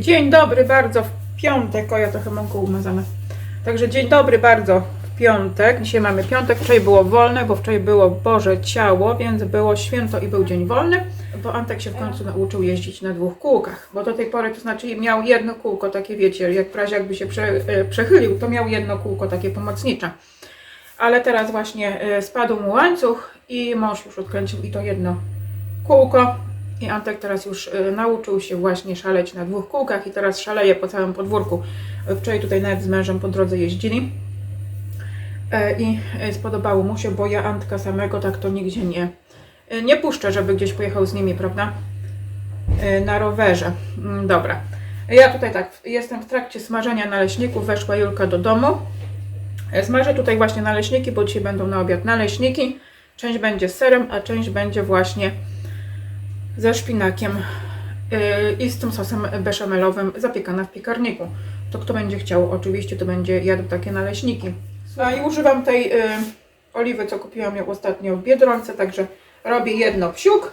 Dzień dobry bardzo w piątek. O, ja trochę mąką umazane. Także dzień dobry bardzo w piątek. Dzisiaj mamy piątek. Wczoraj było wolne, bo wczoraj było Boże Ciało, więc było święto i był dzień wolny. Bo Antek się w końcu nauczył jeździć na dwóch kółkach. Bo do tej pory, to znaczy miał jedno kółko takie, wiecie, jak w razie jakby się prze, e, przechylił, to miał jedno kółko takie pomocnicze. Ale teraz właśnie e, spadł mu łańcuch i mąż już odkręcił i to jedno kółko. I Antek teraz już y, nauczył się właśnie szaleć na dwóch kółkach i teraz szaleje po całym podwórku. Wczoraj tutaj nawet z mężem po drodze jeździli E, i y, spodobało mu się, bo ja Antka samego tak to nigdzie nie, y, nie puszczę, żeby gdzieś pojechał z nimi, prawda? Na rowerze. Mm, Dobra. Ja tutaj tak, jestem w trakcie smażenia naleśników, weszła Julka do domu. E, Smażę tutaj właśnie naleśniki, bo dzisiaj będą na obiad naleśniki. Część będzie z serem, a część będzie właśnie ze szpinakiem yy, i z tym sosem beszamelowym zapiekana w piekarniku. To kto będzie chciał, oczywiście to będzie jadł takie naleśniki. A i używam tej yy, oliwy, co kupiłam ją ostatnio w Biedronce, także robię jedno psiuk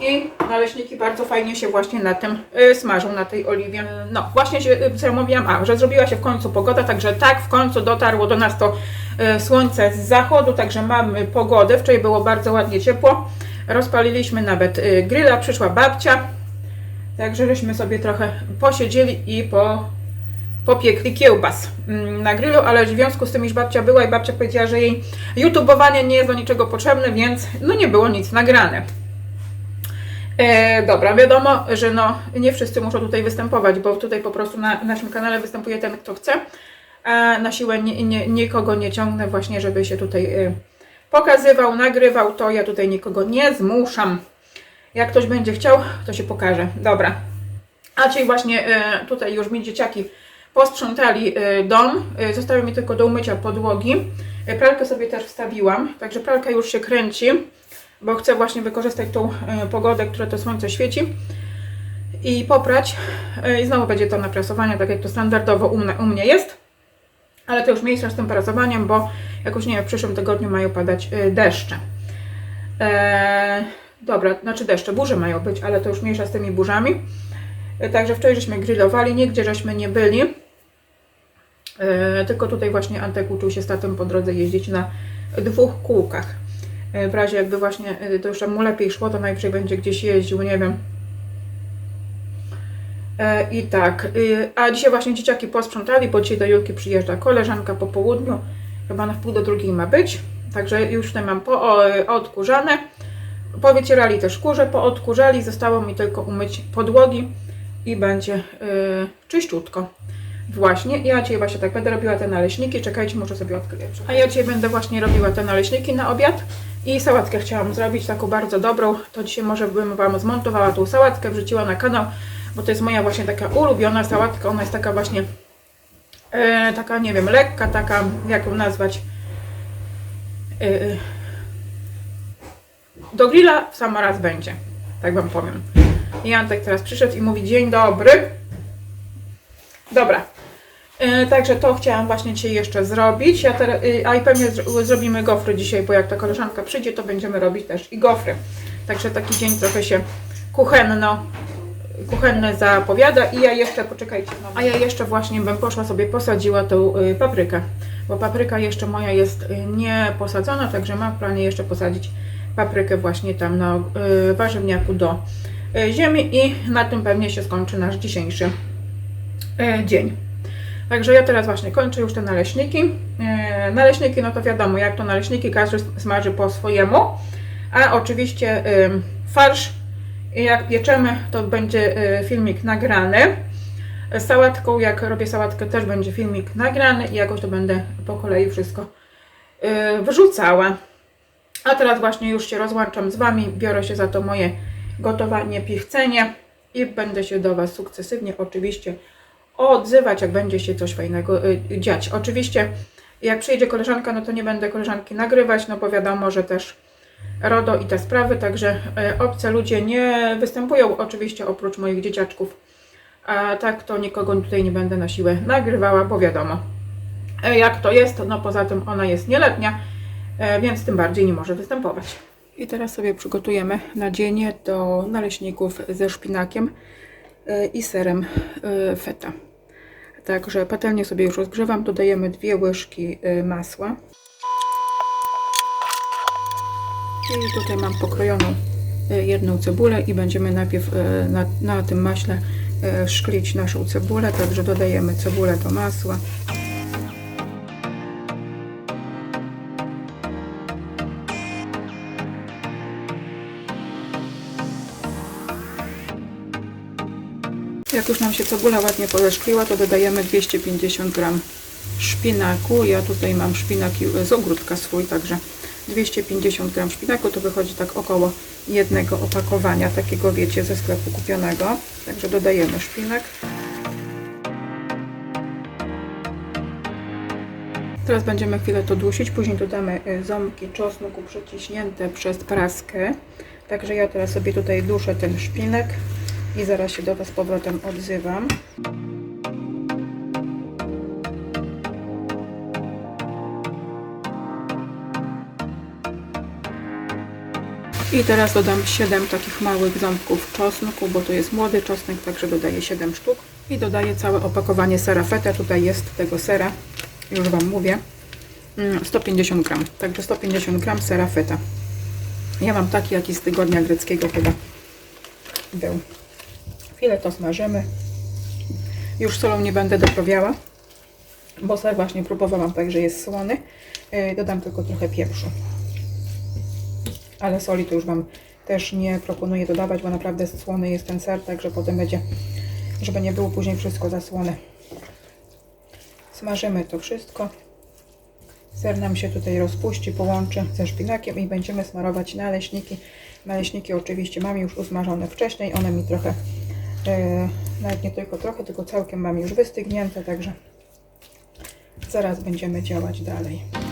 i naleśniki bardzo fajnie się właśnie na tym y, smażą, na tej oliwie. No, właśnie się, y, co ja mówiłam, a, że zrobiła się w końcu pogoda, także tak, w końcu dotarło do nas to y, słońce z zachodu, także mamy pogodę. Wczoraj było bardzo ładnie ciepło. Rozpaliliśmy nawet y, grilla, przyszła babcia, także żeśmy sobie trochę posiedzieli i po, popiekli kiełbas mm, na grillu, ale w związku z tym, iż babcia była i babcia powiedziała, że jej youtubowanie nie jest do niczego potrzebne, więc no nie było nic nagrane. E, dobra, wiadomo, że no, nie wszyscy muszą tutaj występować, bo tutaj po prostu na naszym kanale występuje ten, kto chce, a na siłę nie, nie, nikogo nie ciągnę właśnie, żeby się tutaj e, pokazywał, nagrywał, to ja tutaj nikogo nie zmuszam. Jak ktoś będzie chciał, to się pokaże. Dobra. A czyli właśnie e, tutaj już mi dzieciaki posprzątali e, dom. E, Zostały mi tylko do umycia podłogi. Pralkę sobie też wstawiłam, także pralka już się kręci bo chcę właśnie wykorzystać tą pogodę, które to słońce świeci i poprać. I znowu będzie to na prasowanie, tak jak to standardowo u mnie jest. Ale to już miejsce z tym prasowaniem, bo jakoś nie wiem, w przyszłym tygodniu mają padać e, deszcze. E, dobra, znaczy deszcze, burze mają być, ale to już mniejsza z tymi burzami. E, także wczoraj żeśmy grillowali, nigdzie żeśmy nie byli. E, tylko tutaj właśnie Antek uczył się z tatą po drodze jeździć na dwóch kółkach. E, W razie jakby właśnie e, to już mu lepiej szło, to najwyżej będzie gdzieś jeździł, nie wiem. E, I tak, y, a dzisiaj właśnie dzieciaki posprzątali, bo dzisiaj do Julki przyjeżdża koleżanka po południu, chyba na wpół do drugiej ma być, także już tutaj mam odkurzane. Powycierali też kurze, poodkurzali, zostało mi tylko umyć podłogi i będzie y, czyściutko. Właśnie, ja dzisiaj właśnie tak będę robiła te naleśniki, czekajcie, muszę sobie odkryć. A ja dzisiaj będę właśnie robiła te naleśniki na obiad. I sałatkę chciałam zrobić, taką bardzo dobrą, to dzisiaj może bym Wam zmontowała tą sałatkę, wrzuciła na kanał, bo to jest moja właśnie taka ulubiona sałatka, ona jest taka właśnie, e, taka nie wiem, lekka, taka, jak ją nazwać, e, do grilla w sam raz będzie, tak Wam powiem. I Antek teraz przyszedł i mówi dzień dobry. Dobra, E, Także to chciałam właśnie dzisiaj jeszcze zrobić. Ja teraz, y, a i pewnie zro- zrobimy gofry dzisiaj, bo jak ta koleżanka przyjdzie, to będziemy robić też i gofry. Także taki dzień trochę się kuchenno, kuchenny zapowiada. I ja jeszcze, poczekajcie, a ja jeszcze właśnie bym poszła sobie posadziła tą y, paprykę, bo papryka jeszcze moja jest y, nie posadzona, także mam w planie jeszcze posadzić paprykę właśnie tam na y, warzywniaku do ziemi i na tym pewnie się skończy nasz dzisiejszy dzień. Także ja teraz właśnie kończę już te naleśniki. Naleśniki, no to wiadomo, jak to naleśniki, każdy smaży po swojemu. A oczywiście farsz, jak pieczemy, to będzie y, filmik nagrany. Sałatką, jak robię sałatkę, też będzie filmik nagrany i jakoś to będę po kolei wszystko y, wrzucała. A teraz właśnie już się rozłączam z Wami, biorę się za to moje gotowanie, pichcenie i będę się do Was sukcesywnie oczywiście odzywać, jak będzie się coś fajnego y, dziać. Oczywiście, jak przyjdzie koleżanka, no to nie będę koleżanki nagrywać, no bo wiadomo, że też RODO i te sprawy, także y, obce ludzie nie występują oczywiście oprócz moich dzieciaczków. A tak to nikogo tutaj nie będę na siłę nagrywała, bo wiadomo, e, jak to jest, no poza tym ona jest nieletnia, e, więc tym bardziej nie może występować. I teraz sobie przygotujemy nadzienie do naleśników ze szpinakiem. i serem feta. Także patelnię sobie już rozgrzewam, dodajemy dwie łyżki masła. I tutaj mam pokrojoną y, jedną cebulę i będziemy najpierw y, na, na tym maśle y, szklić naszą cebulę, także dodajemy cebulę do masła. Jak już nam się cebula ładnie poleszkliła, to dodajemy 250 gram szpinaku. Ja tutaj mam szpinaki z ogródka swój, także 250 gram szpinaku to wychodzi tak około jednego opakowania, takiego wiecie, ze sklepu kupionego. Także dodajemy szpinak. Teraz będziemy chwilę to dusić, później dodamy y, ząbki czosnku przeciśnięte przez praskę. Także ja teraz sobie tutaj duszę ten szpinek i zaraz się do Was z powrotem odzywam. I teraz dodam 7 takich małych ząbków czosnku, bo to jest młody czosnek, także dodaję 7 sztuk. I dodaję całe opakowanie sera feta. Tutaj jest tego sera, już Wam mówię, mm, 150 gram. Także 150 gram sera feta. Ja mam taki, jaki z tygodnia greckiego chyba był. Chwilę to smażymy. Już solą nie będę doprawiała, bo ser właśnie próbowałam, także jest słony. Yy, Dodam tylko trochę pieprzu. Ale soli to już Wam też nie proponuję dodawać, bo naprawdę słony jest ten ser, także potem będzie, żeby nie było później wszystko zasłone. Smażymy to wszystko. Ser nam się tutaj rozpuści, połączy ze szpinakiem i będziemy smarować naleśniki. Naleśniki oczywiście mam już usmażone wcześniej, one mi trochę, e, nawet nie tylko trochę, tylko całkiem mam już wystygnięte, także zaraz będziemy działać dalej.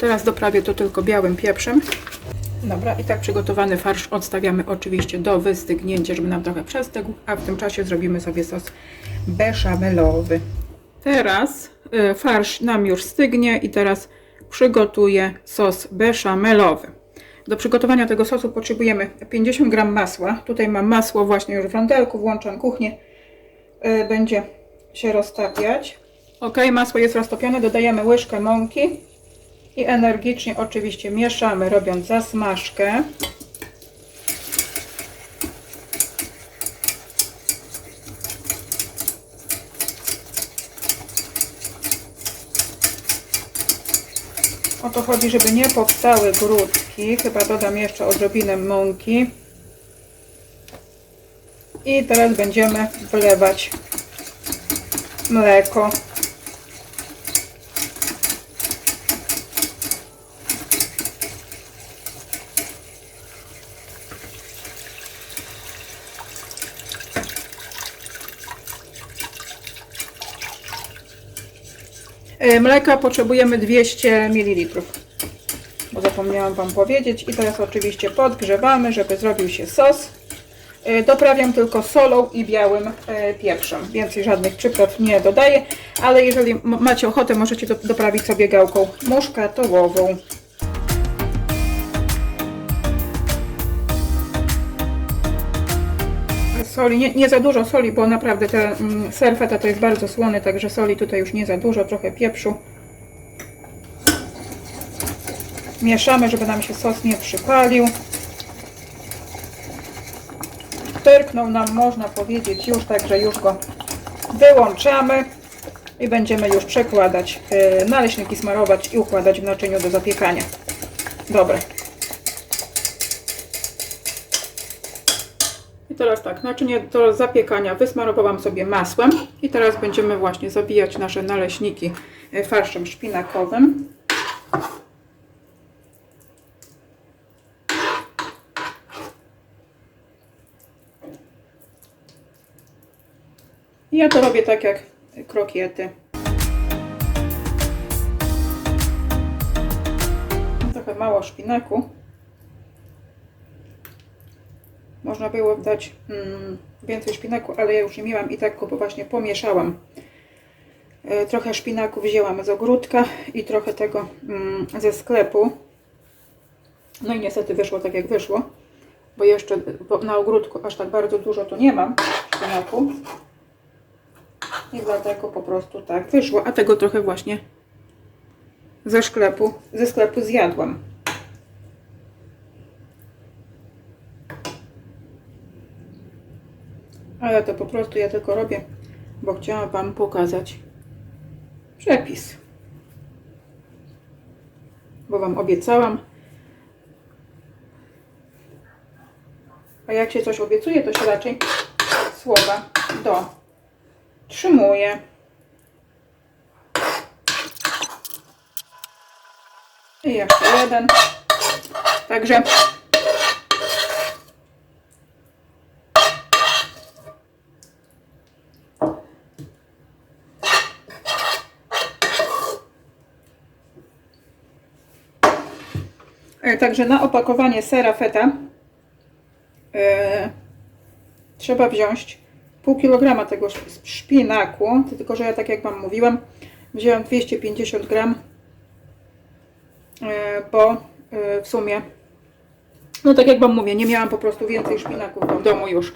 Teraz doprawię to tylko białym pieprzem. Dobra, i tak przygotowany farsz odstawiamy oczywiście do wystygnięcia, żeby nam trochę przestygł, a w tym czasie zrobimy sobie sos beszamelowy. Teraz y, farsz nam już stygnie i teraz przygotuję sos beszamelowy. Do przygotowania tego sosu potrzebujemy 50 g masła. Tutaj mam masło właśnie już w rondelku, włączam kuchnię. Y, Będzie się roztapiać. Ok, masło jest roztopione, dodajemy łyżkę mąki i energicznie oczywiście mieszamy, robiąc zasmażkę. O to chodzi, żeby nie powstały grudki. Chyba dodam jeszcze odrobinę mąki. I teraz będziemy wlewać mleko. Mleka potrzebujemy 200 ml. Bo zapomniałam Wam powiedzieć. I teraz oczywiście podgrzewamy, żeby zrobił się sos. E, Doprawiam tylko solą i białym e, pieprzem. Więcej żadnych przypraw nie dodaję. Ale jeżeli macie ochotę, możecie do, doprawić sobie gałką muszkatołową. Soli, nie, nie za dużo soli, bo naprawdę ten mm, to jest bardzo słony, także soli tutaj już nie za dużo, trochę pieprzu. Mieszamy, żeby nam się sos nie przypalił. Pyrknął nam, można powiedzieć, już, także już go wyłączamy i będziemy już przekładać yy, naleśniki, smarować i układać w naczyniu do zapiekania. Dobre. Teraz tak, naczynie do zapiekania wysmarowałam sobie masłem i teraz będziemy właśnie zabijać nasze naleśniki e, farszem szpinakowym. I Ja to robię tak jak krokiety. Trochę mało szpinaku. Można było dać mm, więcej szpinaku, ale ja już nie miałam i tak go właśnie pomieszałam. E, Trochę szpinaku wzięłam z ogródka i trochę tego mm, ze sklepu. No i niestety wyszło tak jak wyszło, bo jeszcze bo na ogródku aż tak bardzo dużo to nie mam szpinaku. I dlatego po prostu tak wyszło, a tego trochę właśnie ze sklepu, ze sklepu zjadłam. Ale to po prostu ja tylko robię, bo chciałam Wam pokazać przepis. Bo Wam obiecałam. A jak się coś obiecuje, to się raczej słowa dotrzymuje. I jeszcze jeden. Także Także na opakowanie sera feta e, trzeba wziąć pół kilograma tego sz- szpinaku, tylko że ja tak jak Wam mówiłam, wzięłam 250 gram, e, bo e, w sumie, no tak jak Wam mówię, nie miałam po prostu więcej szpinaku w domu już.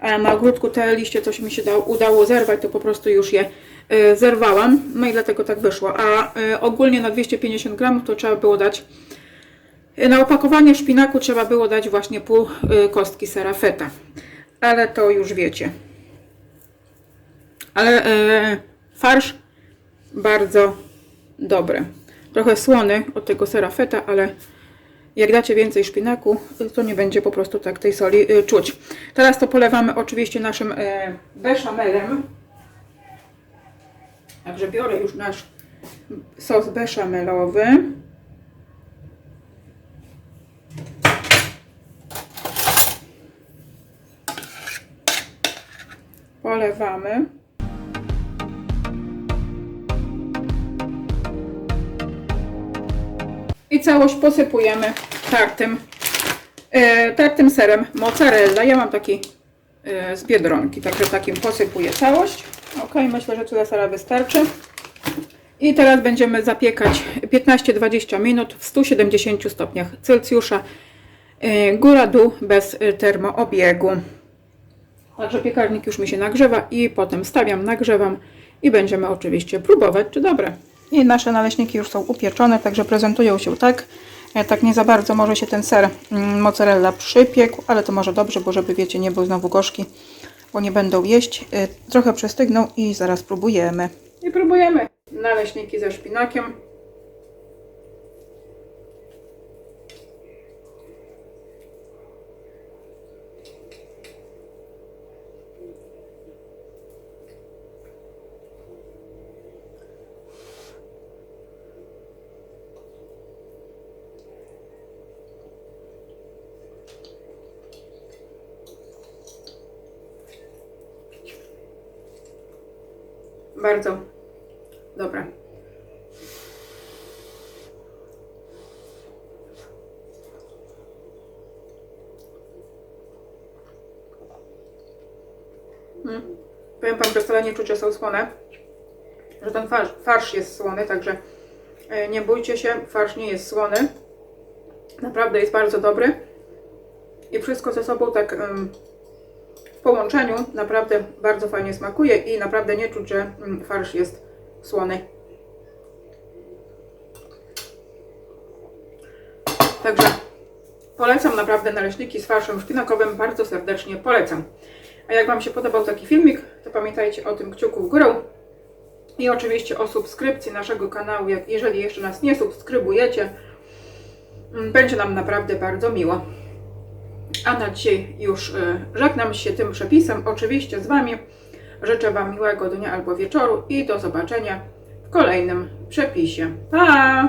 A na ogródku te liście coś mi się da, udało zerwać, to po prostu już je e, zerwałam, no i dlatego tak wyszło. A e, ogólnie na 250 gramów to trzeba było dać na opakowanie szpinaku trzeba było dać właśnie pół y, kostki sera feta. Ale to już wiecie. Ale y, farsz bardzo dobry. Trochę słony od tego sera feta, ale jak dacie więcej szpinaku, to nie będzie po prostu tak tej soli y, czuć. Teraz to polewamy oczywiście naszym y, beszamelem. Także biorę już nasz sos beszamelowy. Polewamy. I całość posypujemy tartym, e, tartym serem mozzarella. Ja mam taki e, z Biedronki, także takim posypuję całość. Ok, myślę, że tyle sera wystarczy. I teraz będziemy zapiekać 15-20 minut w 170 stopniach Celsjusza. E, Góra-dół bez e, termoobiegu. Także piekarnik już mi się nagrzewa i potem stawiam, nagrzewam i będziemy oczywiście próbować, czy dobre. I nasze naleśniki już są upieczone, także prezentują się tak. E, Tak nie za bardzo może się ten ser mm, mozzarella przypiekł, ale to może dobrze, bo żeby wiecie, nie był znowu gorzki, bo nie będą jeść. E, Trochę przestygną i zaraz próbujemy. I próbujemy naleśniki ze szpinakiem. Bardzo dobre. Mm. Powiem Wam, że wcale nie czuć, że są słone. Że ten farsz, farsz jest słony, także e, nie bójcie się, farsz nie jest słony. Naprawdę jest bardzo dobry. I wszystko ze sobą tak em, w połączeniu naprawdę bardzo fajnie smakuje i naprawdę nie czuć, że mm, farsz jest słony. Także polecam naprawdę naleśniki z farszem szpinakowym, bardzo serdecznie polecam. A jak Wam się podobał taki filmik, to pamiętajcie o tym kciuku w górę i oczywiście o subskrypcji naszego kanału, jeżeli jeszcze nas nie subskrybujecie. Mm, Będzie nam naprawdę bardzo miło. A na dzisiaj już y, żegnam się tym przepisem, oczywiście z Wami. Życzę Wam miłego dnia albo wieczoru i do zobaczenia w kolejnym przepisie. Pa!